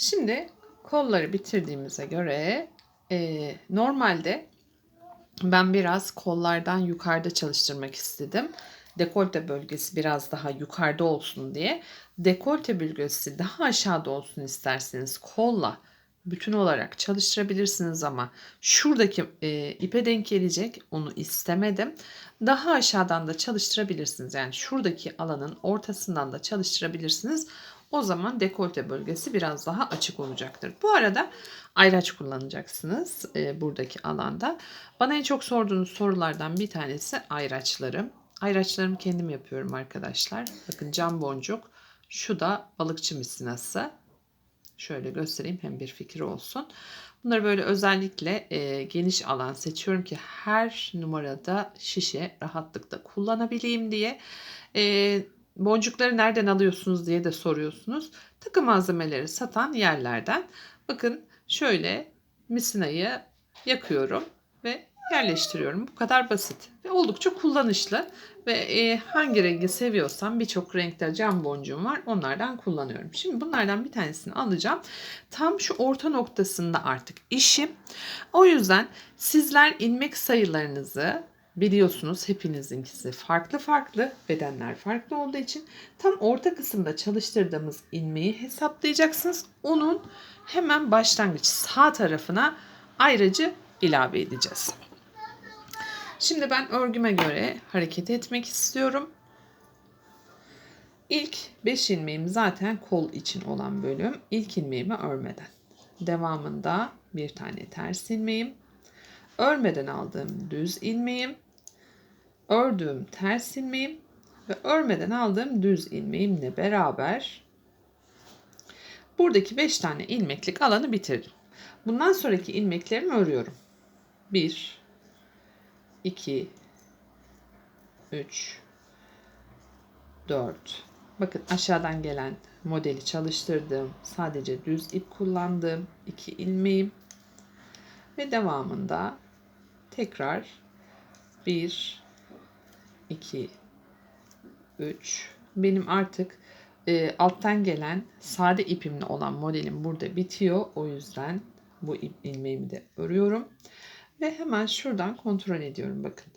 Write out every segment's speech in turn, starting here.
Şimdi kolları bitirdiğimize göre e, normalde ben biraz kollardan yukarıda çalıştırmak istedim. Dekolte bölgesi biraz daha yukarıda olsun diye. Dekolte bölgesi daha aşağıda olsun isterseniz kolla bütün olarak çalıştırabilirsiniz ama şuradaki e, ipe denk gelecek onu istemedim. Daha aşağıdan da çalıştırabilirsiniz. Yani şuradaki alanın ortasından da çalıştırabilirsiniz. O zaman dekolte bölgesi biraz daha açık olacaktır. Bu arada ayraç kullanacaksınız e, buradaki alanda. Bana en çok sorduğunuz sorulardan bir tanesi ayraçlarım. Ayraçlarımı kendim yapıyorum arkadaşlar. Bakın cam boncuk. Şu da balıkçı misinası. Şöyle göstereyim hem bir fikir olsun. Bunları böyle özellikle e, geniş alan seçiyorum ki her numarada şişe rahatlıkla kullanabileyim diye. E, boncukları nereden alıyorsunuz diye de soruyorsunuz. Takı malzemeleri satan yerlerden. Bakın şöyle misinayı yakıyorum ve yerleştiriyorum. Bu kadar basit ve oldukça kullanışlı. Ve e, hangi rengi seviyorsam birçok renkte cam boncuğum var. Onlardan kullanıyorum. Şimdi bunlardan bir tanesini alacağım. Tam şu orta noktasında artık işim. O yüzden sizler ilmek sayılarınızı biliyorsunuz hepinizinkisi farklı farklı bedenler farklı olduğu için tam orta kısımda çalıştırdığımız ilmeği hesaplayacaksınız. Onun hemen başlangıç sağ tarafına ayrıcı ilave edeceğiz. Şimdi ben örgüme göre hareket etmek istiyorum. İlk 5 ilmeğim zaten kol için olan bölüm. İlk ilmeğimi örmeden. Devamında bir tane ters ilmeğim. Örmeden aldığım düz ilmeğim. Ördüğüm ters ilmeğim ve örmeden aldığım düz ilmeğimle beraber buradaki 5 tane ilmeklik alanı bitirdim. Bundan sonraki ilmeklerimi örüyorum. 1 2 3 4 Bakın aşağıdan gelen modeli çalıştırdığım, sadece düz ip kullandığım iki ilmeğim ve devamında tekrar 1 2 3 benim artık e, alttan gelen sade ipimle olan modelim burada bitiyor. O yüzden bu ip ilmeğimi de örüyorum. Ve hemen şuradan kontrol ediyorum bakın.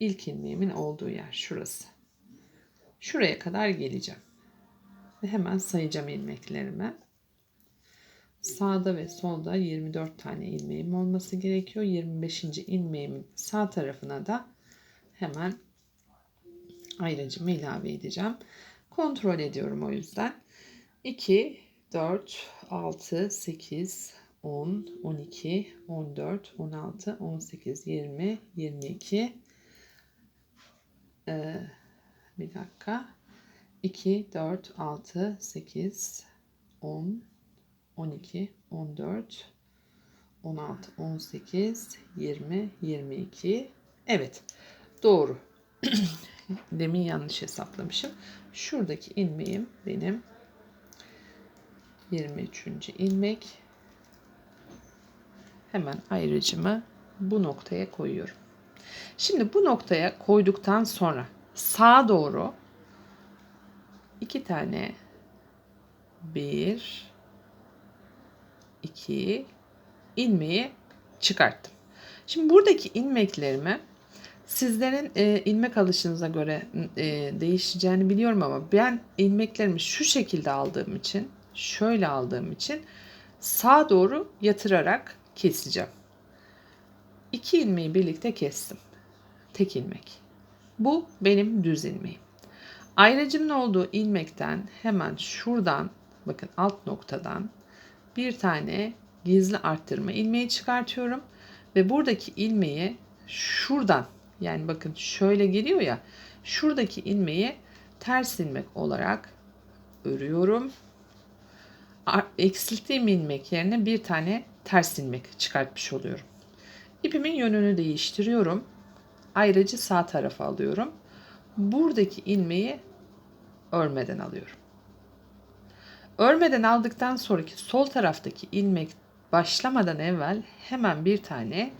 İlk ilmeğimin olduğu yer şurası. Şuraya kadar geleceğim. Ve hemen sayacağım ilmeklerimi. Sağda ve solda 24 tane ilmeğim olması gerekiyor. 25. ilmeğimin sağ tarafına da hemen ayracımı ilave edeceğim. Kontrol ediyorum o yüzden. 2, 4, 6, 8, 10, 12, 14, 16, 18, 20, 22. Ee, bir dakika. 2, 4, 6, 8, 10, 12, 14, 16, 18, 20, 22. Evet. Doğru. Demin yanlış hesaplamışım. Şuradaki ilmeğim benim 23. ilmek. Hemen ayrıcımı bu noktaya koyuyorum. Şimdi bu noktaya koyduktan sonra sağa doğru iki tane bir iki ilmeği çıkarttım. Şimdi buradaki ilmeklerimi Sizlerin e, ilmek alışınıza göre e, değişeceğini biliyorum ama ben ilmeklerimi şu şekilde aldığım için, şöyle aldığım için sağa doğru yatırarak keseceğim. İki ilmeği birlikte kestim. Tek ilmek. Bu benim düz ilmeğim. Ayrıcımın olduğu ilmekten hemen şuradan bakın alt noktadan bir tane gizli arttırma ilmeği çıkartıyorum ve buradaki ilmeği şuradan yani bakın şöyle geliyor ya. Şuradaki ilmeği ters ilmek olarak örüyorum. Eksilttiğim ilmek yerine bir tane ters ilmek çıkartmış oluyorum. İpimin yönünü değiştiriyorum. Ayrıcı sağ tarafa alıyorum. Buradaki ilmeği örmeden alıyorum. Örmeden aldıktan sonraki sol taraftaki ilmek başlamadan evvel hemen bir tane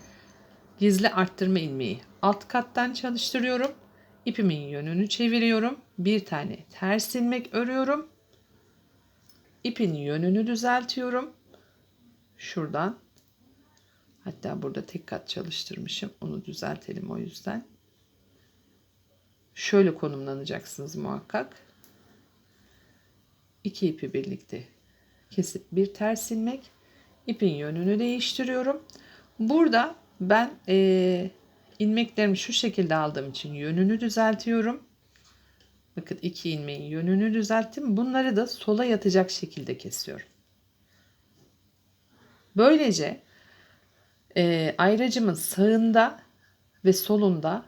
gizli arttırma ilmeği alt kattan çalıştırıyorum. İpimin yönünü çeviriyorum. Bir tane ters ilmek örüyorum. ipin yönünü düzeltiyorum. Şuradan. Hatta burada tek kat çalıştırmışım. Onu düzeltelim o yüzden. Şöyle konumlanacaksınız muhakkak. İki ipi birlikte kesip bir ters ilmek. İpin yönünü değiştiriyorum. Burada ben e, ilmeklerimi şu şekilde aldığım için yönünü düzeltiyorum. Bakın iki ilmeğin yönünü düzelttim. Bunları da sola yatacak şekilde kesiyorum. Böylece e, ayracımın sağında ve solunda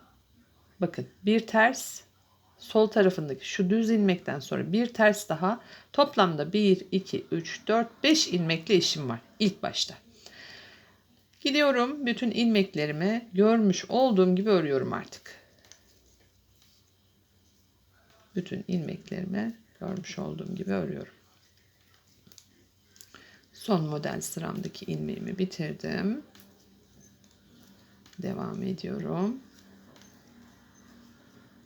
bakın bir ters sol tarafındaki şu düz ilmekten sonra bir ters daha toplamda 1 2 3 4 5 ilmekle işim var ilk başta. Gidiyorum bütün ilmeklerimi görmüş olduğum gibi örüyorum artık. Bütün ilmeklerimi görmüş olduğum gibi örüyorum. Son model sıramdaki ilmeğimi bitirdim. Devam ediyorum.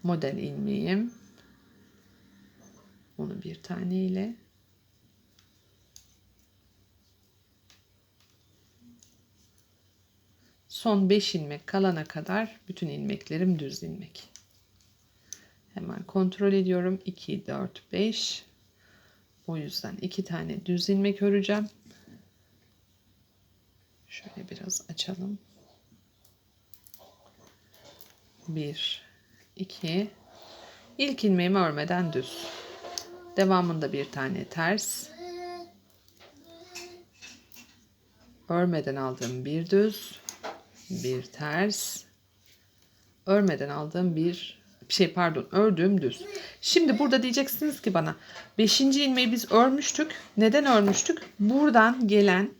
Model ilmeğim. Onu bir tane ile son 5 ilmek kalana kadar bütün ilmeklerim düz ilmek. Hemen kontrol ediyorum. 2, 4, 5. O yüzden 2 tane düz ilmek öreceğim. Şöyle biraz açalım. 1, 2. İlk ilmeğimi örmeden düz. Devamında bir tane ters. Örmeden aldığım bir düz. Bir ters. Örmeden aldığım bir şey pardon ördüğüm düz. Şimdi burada diyeceksiniz ki bana 5. ilmeği biz örmüştük. Neden örmüştük? Buradan gelen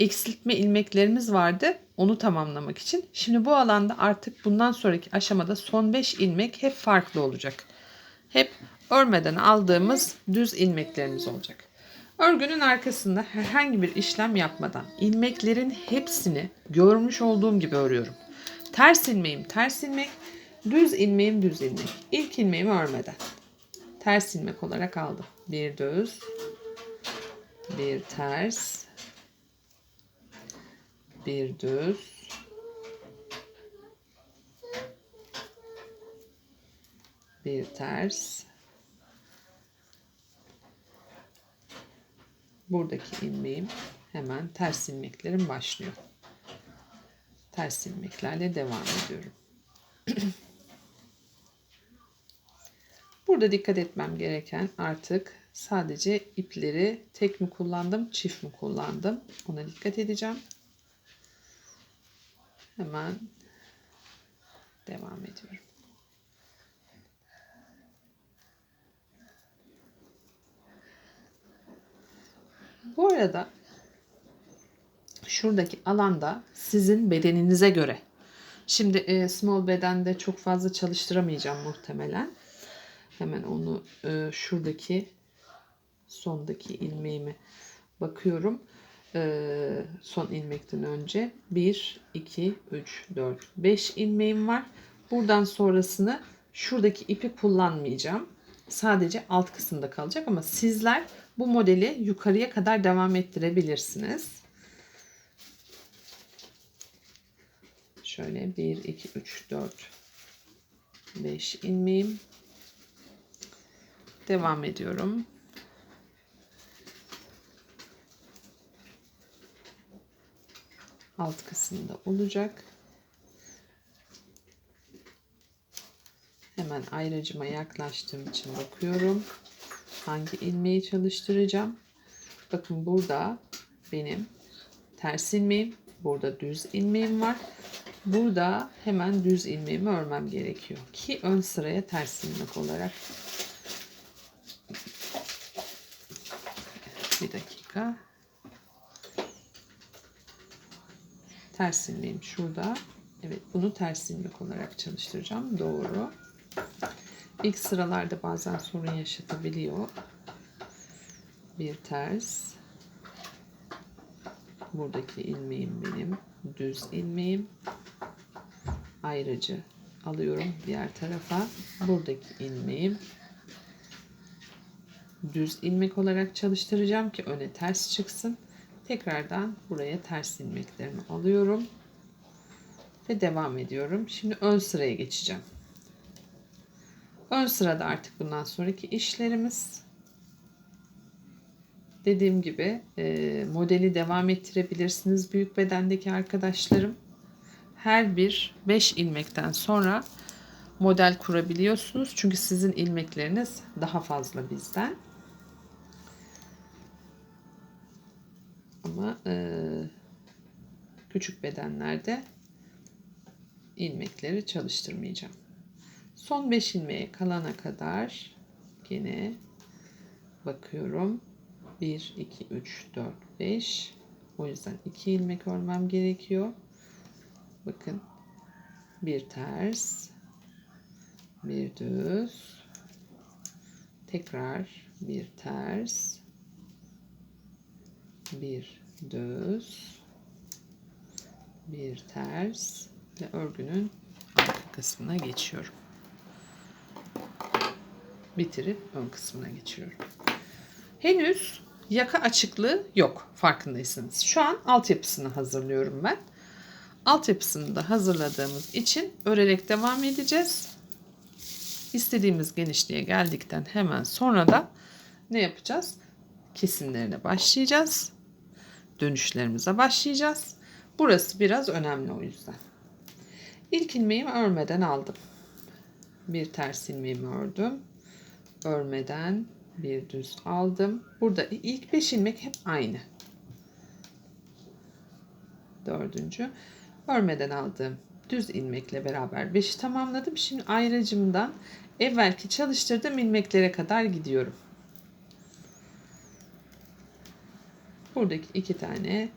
eksiltme ilmeklerimiz vardı. Onu tamamlamak için. Şimdi bu alanda artık bundan sonraki aşamada son 5 ilmek hep farklı olacak. Hep örmeden aldığımız düz ilmeklerimiz olacak. Örgünün arkasında herhangi bir işlem yapmadan ilmeklerin hepsini görmüş olduğum gibi örüyorum. Ters ilmeğim ters ilmek, düz ilmeğim düz ilmek. İlk ilmeğimi örmeden. Ters ilmek olarak aldım. Bir düz, bir ters, bir düz, bir ters, buradaki ilmeğim hemen ters ilmeklerim başlıyor. Ters ilmeklerle devam ediyorum. Burada dikkat etmem gereken artık sadece ipleri tek mi kullandım, çift mi kullandım ona dikkat edeceğim. Hemen devam ediyorum. Bu arada şuradaki alanda sizin bedeninize göre. Şimdi e, small bedende çok fazla çalıştıramayacağım muhtemelen. Hemen onu e, şuradaki sondaki ilmeğime bakıyorum. E, son ilmekten önce 1, 2, 3, 4, 5 ilmeğim var. Buradan sonrasını şuradaki ipi kullanmayacağım. Sadece alt kısımda kalacak ama sizler bu modeli yukarıya kadar devam ettirebilirsiniz. Şöyle 1, 2, 3, 4, 5 ilmeğim. Devam ediyorum. Alt kısımda olacak. Hemen ayracıma yaklaştığım için bakıyorum. Hangi ilmeği çalıştıracağım? Bakın burada benim ters ilmeğim, burada düz ilmeğim var. Burada hemen düz ilmeğimi örmem gerekiyor ki ön sıraya ters ilmek olarak. Bir dakika. Ters ilmeğim şurada. Evet bunu ters ilmek olarak çalıştıracağım. Doğru. İlk sıralarda bazen sorun yaşatabiliyor. Bir ters. Buradaki ilmeğim benim. Düz ilmeğim. Ayrıcı alıyorum diğer tarafa. Buradaki ilmeğim. düz ilmek olarak çalıştıracağım ki öne ters çıksın. Tekrardan buraya ters ilmeklerimi alıyorum ve devam ediyorum. Şimdi ön sıraya geçeceğim. Ön sırada artık bundan sonraki işlerimiz. Dediğim gibi e, modeli devam ettirebilirsiniz büyük bedendeki arkadaşlarım. Her bir 5 ilmekten sonra model kurabiliyorsunuz. Çünkü sizin ilmekleriniz daha fazla bizden. Ama e, küçük bedenlerde ilmekleri çalıştırmayacağım. Son 5 ilmeğe kalana kadar yine bakıyorum. 1, 2, 3, 4, 5. O yüzden 2 ilmek örmem gerekiyor. Bakın. Bir ters. Bir düz. Tekrar bir ters. Bir düz. Bir ters. Ve örgünün arka kısmına geçiyorum bitirip ön kısmına geçiyorum. Henüz yaka açıklığı yok farkındaysanız. Şu an altyapısını hazırlıyorum ben. Altyapısını da hazırladığımız için örerek devam edeceğiz. İstediğimiz genişliğe geldikten hemen sonra da ne yapacağız? Kesimlerine başlayacağız. Dönüşlerimize başlayacağız. Burası biraz önemli o yüzden. İlk ilmeğimi örmeden aldım. Bir ters ilmeğimi ördüm örmeden bir düz aldım. Burada ilk 5 ilmek hep aynı. Dördüncü örmeden aldığım düz ilmekle beraber 5'i tamamladım. Şimdi ayrıcımdan evvelki çalıştırdığım ilmeklere kadar gidiyorum. Buradaki iki tane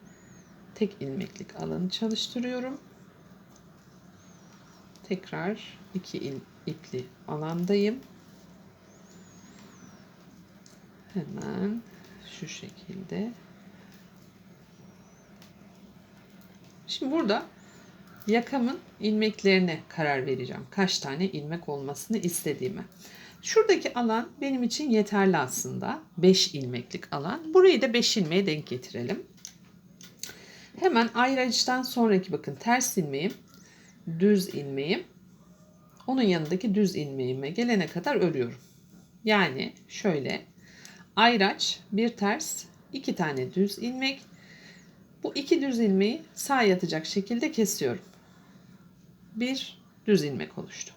tek ilmeklik alanı çalıştırıyorum. Tekrar iki ipli alandayım. Hemen şu şekilde. Şimdi burada yakamın ilmeklerine karar vereceğim. Kaç tane ilmek olmasını istediğime. Şuradaki alan benim için yeterli aslında. 5 ilmeklik alan. Burayı da 5 ilmeğe denk getirelim. Hemen ayrıcıdan sonraki bakın ters ilmeğim, düz ilmeğim. Onun yanındaki düz ilmeğime gelene kadar örüyorum. Yani şöyle ayraç, bir ters, iki tane düz ilmek. Bu iki düz ilmeği sağ yatacak şekilde kesiyorum. Bir düz ilmek oluştu.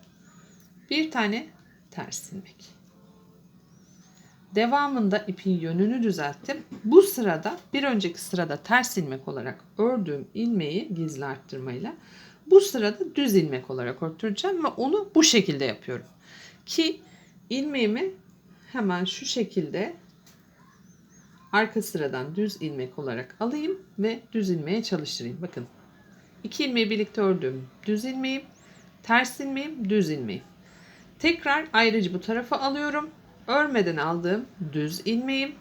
Bir tane ters ilmek. Devamında ipin yönünü düzelttim. Bu sırada bir önceki sırada ters ilmek olarak ördüğüm ilmeği gizli arttırmayla bu sırada düz ilmek olarak örteceğim ve onu bu şekilde yapıyorum. Ki ilmeğimi hemen şu şekilde arka sıradan düz ilmek olarak alayım ve düz ilmeğe çalıştırayım. Bakın iki ilmeği birlikte ördüm. Düz ilmeğim, ters ilmeğim, düz ilmeğim. Tekrar ayrıcı bu tarafa alıyorum. Örmeden aldığım düz ilmeğim.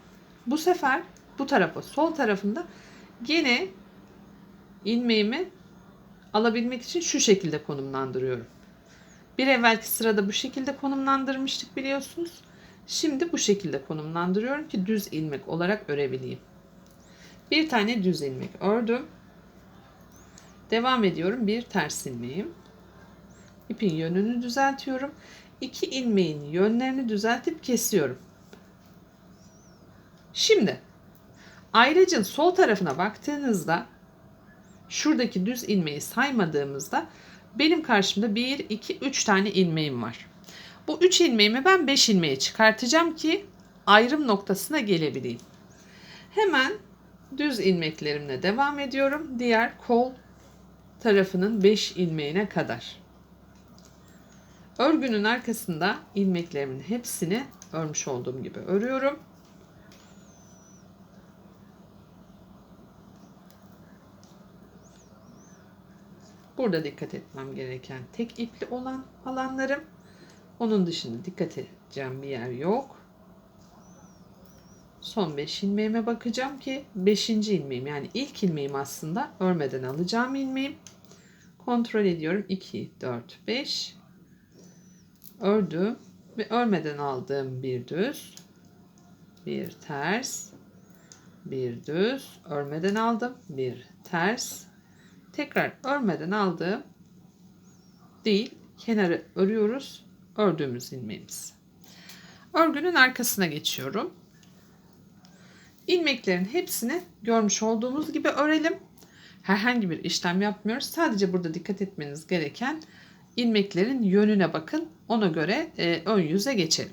Bu sefer bu tarafa sol tarafında gene ilmeğimi alabilmek için şu şekilde konumlandırıyorum. Bir evvelki sırada bu şekilde konumlandırmıştık biliyorsunuz. Şimdi bu şekilde konumlandırıyorum ki düz ilmek olarak örebileyim. Bir tane düz ilmek ördüm. Devam ediyorum. Bir ters ilmeğim. İpin yönünü düzeltiyorum. İki ilmeğin yönlerini düzeltip kesiyorum. Şimdi ayracın sol tarafına baktığınızda şuradaki düz ilmeği saymadığımızda benim karşımda 1, 2, 3 tane ilmeğim var. Bu 3 ilmeğimi ben 5 ilmeğe çıkartacağım ki ayrım noktasına gelebileyim. Hemen düz ilmeklerimle devam ediyorum. Diğer kol tarafının 5 ilmeğine kadar. Örgünün arkasında ilmeklerimin hepsini örmüş olduğum gibi örüyorum. Burada dikkat etmem gereken tek ipli olan alanlarım onun dışında dikkat edeceğim bir yer yok. Son 5 ilmeğime bakacağım ki 5. ilmeğim yani ilk ilmeğim aslında örmeden alacağım ilmeğim. Kontrol ediyorum. 2, 4, 5 ördüm ve örmeden aldığım bir düz bir ters, bir düz, örmeden aldım, bir ters, tekrar örmeden aldım, değil, kenarı örüyoruz, ördüğümüz ilmeğimiz. Örgünün arkasına geçiyorum. İlmeklerin hepsini görmüş olduğumuz gibi örelim. Herhangi bir işlem yapmıyoruz. Sadece burada dikkat etmeniz gereken ilmeklerin yönüne bakın. Ona göre e, ön yüze geçelim.